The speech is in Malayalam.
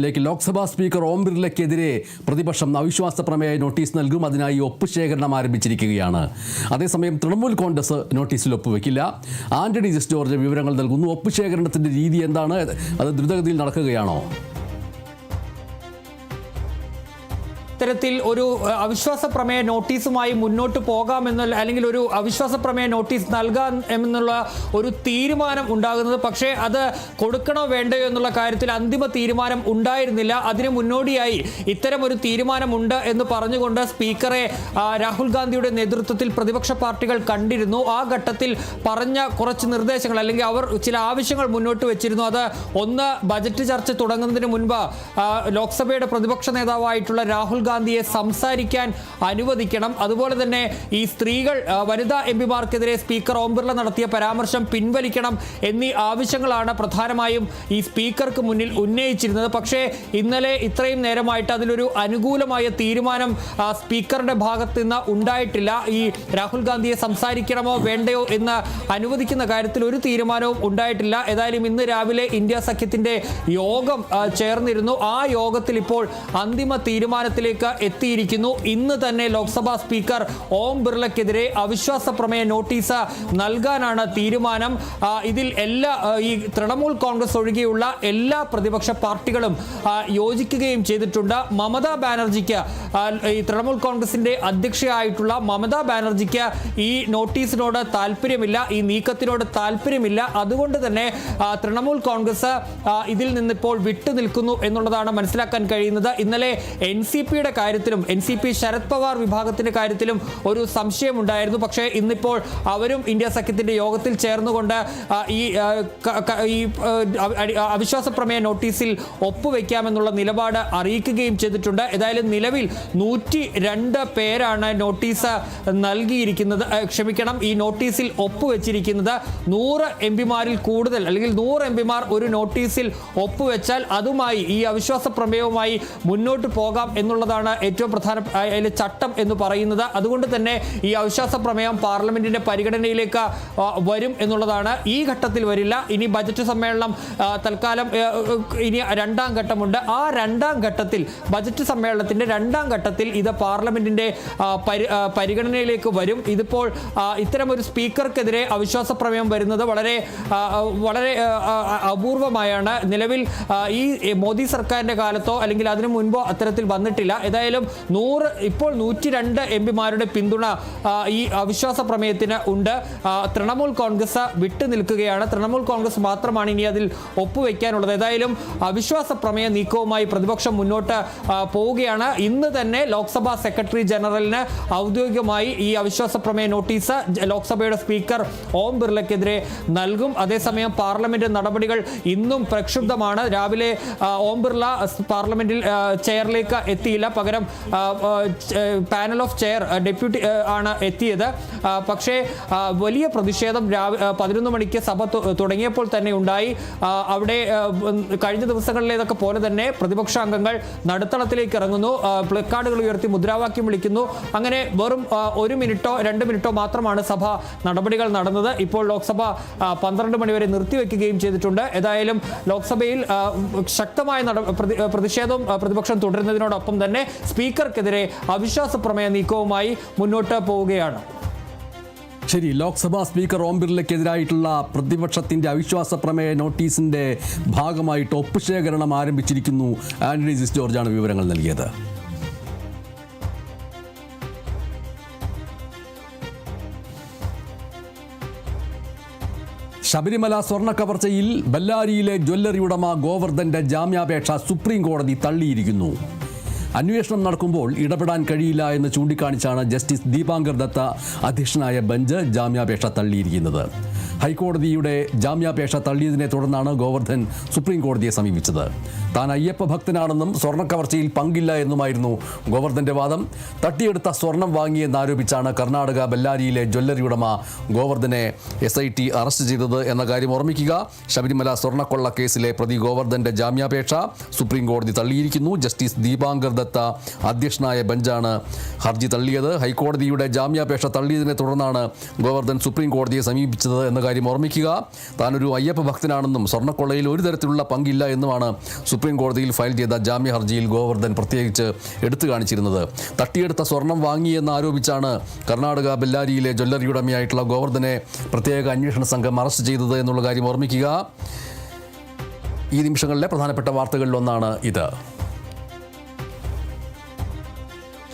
ലേക്ക് ലോക്സഭാ സ്പീക്കർ ഓം ബിർലയ്ക്കെതിരെ പ്രതിപക്ഷം അവിശ്വാസ പ്രമേയ നോട്ടീസ് നൽകും. അതിനായി ഒപ്പുശേഖരണം ആരംഭിച്ചിരിക്കുകയാണ്. അതേസമയം തൃണമൂൽ കോൺഗ്രസ് നോട്ടീസിൽ ഒപ്പുവെക്കില്ല. ആന്റണി ജസ്റ്റ് ജോർജ് വിവരങ്ങൾ നൽകുന്നു. ഒപ്പുശേഖരണത്തിന്റെ രീതി എന്താണ്? അത് ദ്രുതഗതിയിൽ നടക്കുകയാണോ? ഇത്തരത്തിൽ ഒരു അവിശ്വാസ പ്രമേയ നോട്ടീസുമായി മുന്നോട്ട് പോകാമെന്നുള്ള അല്ലെങ്കിൽ ഒരു അവിശ്വാസ പ്രമേയ നോട്ടീസ് നൽകാൻ എന്നുള്ള ഒരു തീരുമാനം ഉണ്ടാകുന്നത്. പക്ഷേ അത് കൊടുക്കണോ വേണ്ടയോ എന്നുള്ള കാര്യത്തിൽ അന്തിമ തീരുമാനം ഉണ്ടായിരുന്നില്ല. അതിന് മുന്നോടിയായി ഇത്തരം ഒരു തീരുമാനമുണ്ട് എന്ന് പറഞ്ഞുകൊണ്ട് സ്പീക്കറെ രാഹുൽ ഗാന്ധിയുടെ നേതൃത്വത്തിൽ പ്രതിപക്ഷ പാർട്ടികൾ കണ്ടിരുന്നു. ആ ഘട്ടത്തിൽ പറഞ്ഞ കുറച്ച് നിർദ്ദേശങ്ങൾ അല്ലെങ്കിൽ അവർ ചില ആവശ്യങ്ങൾ മുന്നോട്ട് വെച്ചിരുന്നു. അത് ഒന്ന് ബജറ്റ് ചർച്ച തുടങ്ങുന്നതിന് മുൻപ് ലോക്സഭയുടെ പ്രതിപക്ഷ നേതാവായിട്ടുള്ള രാഹുൽ ഗാന്ധിയെ സംസാരിക്കാൻ അനുവദിക്കണം. അതുപോലെ തന്നെ ഈ സ്ത്രീകൾ വനിതാ എം പിമാർക്കെതിരെ സ്പീക്കർ ഓം ബിർള നടത്തിയ പരാമർശം പിൻവലിക്കണം എന്നീ ആവശ്യങ്ങളാണ് പ്രധാനമായും ഈ സ്പീക്കർക്ക് മുന്നിൽ ഉന്നയിച്ചിരുന്നത്. പക്ഷേ ഇന്നലെ ഇത്രയും നേരമായിട്ട് അതിലൊരു അനുകൂലമായ തീരുമാനം സ്പീക്കറുടെ ഭാഗത്ത് നിന്ന് ഉണ്ടായിട്ടില്ല. ഈ രാഹുൽ ഗാന്ധിയെ സംസാരിക്കണമോ വേണ്ടയോ എന്ന് അനുവദിക്കുന്ന കാര്യത്തിൽ ഒരു തീരുമാനവും ഉണ്ടായിട്ടില്ല. ഏതായാലും ഇന്ന് രാവിലെ ഇന്ത്യ സഖ്യത്തിന്റെ യോഗം ചേർന്നിരുന്നു. ആ യോഗത്തിൽ ഇപ്പോൾ അന്തിമ തീരുമാനത്തിലേക്ക് എത്തിയിരിക്കുന്നു. ഇന്ന് തന്നെ ലോക്സഭാ സ്പീക്കർ ഓം ബിർളയ്ക്കെതിരെ അവിശ്വാസ പ്രമേയ നോട്ടീസ് നൽകാനാണ് തീരുമാനം. ഇതിൽ എല്ലാ ഈ തൃണമൂൽ കോൺഗ്രസ് ഒഴികെയുള്ള എല്ലാ പ്രതിപക്ഷ പാർട്ടികളും യോജിക്കുകയും ചെയ്തിട്ടുണ്ട്. മമതാ ബാനർജിക്ക് ഈ തൃണമൂൽ കോൺഗ്രസിന്റെ അധ്യക്ഷയായിട്ടുള്ള മമതാ ബാനർജിക്ക് ഈ നോട്ടീസിനോട് താല്പര്യമില്ല ഈ നീക്കത്തിനോട് താല്പര്യമില്ല. അതുകൊണ്ട് തന്നെ തൃണമൂൽ കോൺഗ്രസ് ഇതിൽ നിന്നിപ്പോൾ വിട്ടു നിൽക്കുന്നു എന്നുള്ളതാണ് മനസ്സിലാക്കാൻ കഴിയുന്നത്. ഇന്നലെ എൻ സി പിയുടെ കാര്യത്തിലും N C P Sharad Pawar വിഭാഗത്തിന്റെ കാര്യത്തിലും ഒരു സംശയം ഉണ്ടായിരുന്നു പക്ഷേ ഇന്നിപ്പോൾ അവരും ഇന്ത്യ സഖ്യത്തിന്റെ യോഗത്തിൽ ചേർന്നുകൊണ്ട് ഈ ഈ അവിശ്വാസ പ്രമേയ നോട്ടീസിൽ ഒപ്പുവെക്കാമെന്നുള്ള നിലപാട് അറിയിക്കുകയും ചെയ്തിട്ടുണ്ട്. ഏതായാലും നിലവിൽ നൂറ്റി രണ്ട് പേരാണ് നോട്ടീസ് നൽകിയിരിക്കുന്നത്. ക്ഷമിക്കണം ഈ നോട്ടീസിൽ ഒപ്പുവെച്ചിരിക്കുന്നത് നൂറ് എം പിമാരിൽ കൂടുതൽ അല്ലെങ്കിൽ നൂറ് എം പിമാർ ഒരു നോട്ടീസിൽ ഒപ്പുവെച്ചാൽ അതുമായി ഈ അവിശ്വാസ പ്രമേയവുമായി മുന്നോട്ട് പോകാം എന്നുള്ളതാണ് ഏറ്റവും പ്രധാന അതിലെ ചട്ടം എന്ന് പറയുന്നത്. അതുകൊണ്ട് തന്നെ ഈ അവിശ്വാസ പ്രമേയം പാർലമെന്റിന്റെ പരിഗണനയിലേക്ക് വരും എന്നുള്ളതാണ്. ഈ ഘട്ടത്തിൽ വരില്ല. ഇനി ബജറ്റ് സമ്മേളനം തൽക്കാലം ഇനി രണ്ടാം ഘട്ടമുണ്ട്. ആ രണ്ടാം ഘട്ടത്തിൽ ബജറ്റ് സമ്മേളനത്തിന്റെ രണ്ടാം ഘട്ടത്തിൽ ഇത് പാർലമെന്റിന്റെ പരിഗണനയിലേക്ക് വരും. ഇതിപ്പോൾ ഇത്തരം ഇത്തരമൊരു സ്പീക്കർക്കെതിരെ അവിശ്വാസ പ്രമേയം വരുന്നത് വളരെ വളരെ അപൂർവമായാണ്. നിലവിൽ ഈ മോദി സർക്കാരിന്റെ കാലത്തോ അല്ലെങ്കിൽ അതിനു മുൻപോ അത്തരത്തിൽ വന്നിട്ടില്ല. ഏതായാലും നൂറ് ഇപ്പോൾ നൂറ്റി രണ്ട് എം പിമാരുടെ പിന്തുണ ഈ അവിശ്വാസ പ്രമേയത്തിന് ഉണ്ട്. തൃണമൂൽ കോൺഗ്രസ് വിട്ടു നിൽക്കുകയാണ്. തൃണമൂൽ കോൺഗ്രസ് മാത്രമാണ് ഇനി അതിൽ ഒപ്പുവെക്കാനുള്ളത്. ഏതായാലും അവിശ്വാസ പ്രമേയ നീക്കവുമായി പ്രതിപക്ഷം മുന്നോട്ട് പോവുകയാണ്. ഇന്ന് തന്നെ ലോക്സഭാ സെക്രട്ടറി ജനറലിന് ഔദ്യോഗികമായി ഈ അവിശ്വാസ പ്രമേയ നോട്ടീസ് ലോക്സഭയുടെ സ്പീക്കർ ഓം ബിർളയ്ക്കെതിരെ നൽകും. അതേസമയം പാർലമെന്റ് നടപടികൾ ഇന്നും പ്രക്ഷുബ്ധമാണ്. രാവിലെ ഓം ബിർള പാർലമെന്റിൽ ചെയറിലേക്ക് എത്തിയില്ല. പകരം പാനൽ ഓഫ് ചെയർ ഡെപ്യൂട്ടി ആണ് എത്തിയത്. പക്ഷേ വലിയ പ്രതിഷേധം രാവിലെ പതിനൊന്ന് മണിക്ക് സഭ തുടങ്ങിയപ്പോൾ തന്നെ ഉണ്ടായി. അവിടെ കഴിഞ്ഞ ദിവസങ്ങളിലേതൊക്കെ പോലെ തന്നെ പ്രതിപക്ഷ അംഗങ്ങൾ നടുത്തളത്തിലേക്ക് ഇറങ്ങുന്നു. പ്ലക്കാർഡുകൾ ഉയർത്തി മുദ്രാവാക്യം വിളിക്കുന്നു. അങ്ങനെ വെറും ഒരു മിനിറ്റോ രണ്ട് മിനിറ്റോ മാത്രമാണ് സഭ നടപടികൾ നടന്നത്. ഇപ്പോൾ ലോക്സഭ പന്ത്രണ്ട് മണിവരെ നിർത്തിവെക്കുകയും ചെയ്തിട്ടുണ്ട്. ഏതായാലും ലോക്സഭയിൽ ശക്തമായ പ്രതിഷേധവും പ്രതിപക്ഷം തുടരുന്നതിനോടൊപ്പം തന്നെ സ്പീക്കർക്കെതിരെ അവിശ്വാസ പ്രമേയ നീക്കവുമായി മുന്നോട്ട് പോവുകയാണ്. ശരി ലോക്സഭാ സ്പീക്കർ ഓം ബിർലയ്ക്കെതിരായിട്ടുള്ള പ്രതിപക്ഷത്തിന്റെ അവിശ്വാസ പ്രമേയ നോട്ടീസിന്റെ ഭാഗമായിട്ട് ഒപ്പുശേഖരണം ആരംഭിച്ചിരിക്കുന്നു. ആന്റണി ജിസ് ജോർജാണ് വിവരങ്ങൾ നൽകിയത്. ശബരിമല സ്വർണ കവർച്ചയിൽ ബല്ലാരിയിലെ ജ്വല്ലറി ഉടമ ഗോവർദ്ധന്റെ ജാമ്യാപേക്ഷ സുപ്രീം കോടതി തള്ളിയിരിക്കുന്നു. അന്വേഷണം നടക്കുമ്പോൾ ഇടപെടാൻ കഴിയില്ല എന്ന് ചൂണ്ടിക്കാണിച്ചാണ് ജസ്റ്റിസ് ദീപാങ്കർ ദത്ത അധ്യക്ഷനായ ബെഞ്ച് ജാമ്യാപേക്ഷ തള്ളിയിരിക്കുന്നത്. ഹൈക്കോടതിയുടെ ജാമ്യാപേക്ഷ തള്ളിയതിനെ തുടർന്നാണ് ഗോവർദ്ധൻ സുപ്രീം കോടതിയെ സമീപിച്ചത്. താൻ അയ്യപ്പ ഭക്തനാണെന്നും സ്വർണ കവർച്ചയിൽ പങ്കില്ല എന്നുമായിരുന്നു ഗോവർദ്ധന്റെ വാദം. തട്ടിയെടുത്ത സ്വർണം വാങ്ങിയെന്നാരോപിച്ചാണ് കർണാടക ബെല്ലാരിയിലെ ജ്വല്ലറി ഉടമ ഗോവർദ്ധനെ എസ് ഐ ടി അറസ്റ്റ് ചെയ്തത് എന്ന കാര്യം ഓർമ്മിക്കുക. ശബരിമല സ്വർണക്കൊള്ള കേസിലെ പ്രതി ഗോവർദ്ധന്റെ ജാമ്യാപേക്ഷ സുപ്രീം കോടതി തള്ളിയിരിക്കുന്നു. ജസ്റ്റിസ് ദീപാങ്കർ ദത്ത അധ്യക്ഷനായ ബെഞ്ചാണ് ഹർജി തള്ളിയത്. ഹൈക്കോടതിയുടെ ജാമ്യാപേക്ഷ തള്ളിയതിനെ തുടർന്നാണ് ഗോവർദ്ധൻ സുപ്രീം കോടതിയെ സമീപിച്ചത് എന്ന കാര്യം ഓർമ്മിക്കുക. താനൊരു അയ്യപ്പ ഭക്തനാണെന്നും സ്വർണക്കൊള്ളയിൽ ഒരു തരത്തിലുള്ള പങ്കില്ല എന്നുമാണ് സുപ്രീം കോടതിയിൽ ഫയൽ ചെയ്ത ജാമ്യ ഹർജിയിൽ ഗോവർദ്ധൻ പ്രത്യേകിച്ച് എടുത്തു കാണിച്ചിരുന്നത്. തട്ടിയെടുത്ത സ്വർണം വാങ്ങിയെന്ന് ആരോപിച്ചാണ് കർണാടക ബെല്ലാരിയിലെ ജ്വല്ലറി ഉടമയായിട്ടുള്ള ഗോവർദ്ധനെ പ്രത്യേക അന്വേഷണ സംഘം അറസ്റ്റ് ചെയ്തത് എന്നുള്ള കാര്യം ഓർമ്മിക്കുക. ഈ നിമിഷങ്ങളിലെ പ്രധാനപ്പെട്ട വാർത്തകളിലൊന്നാണ് ഇത്.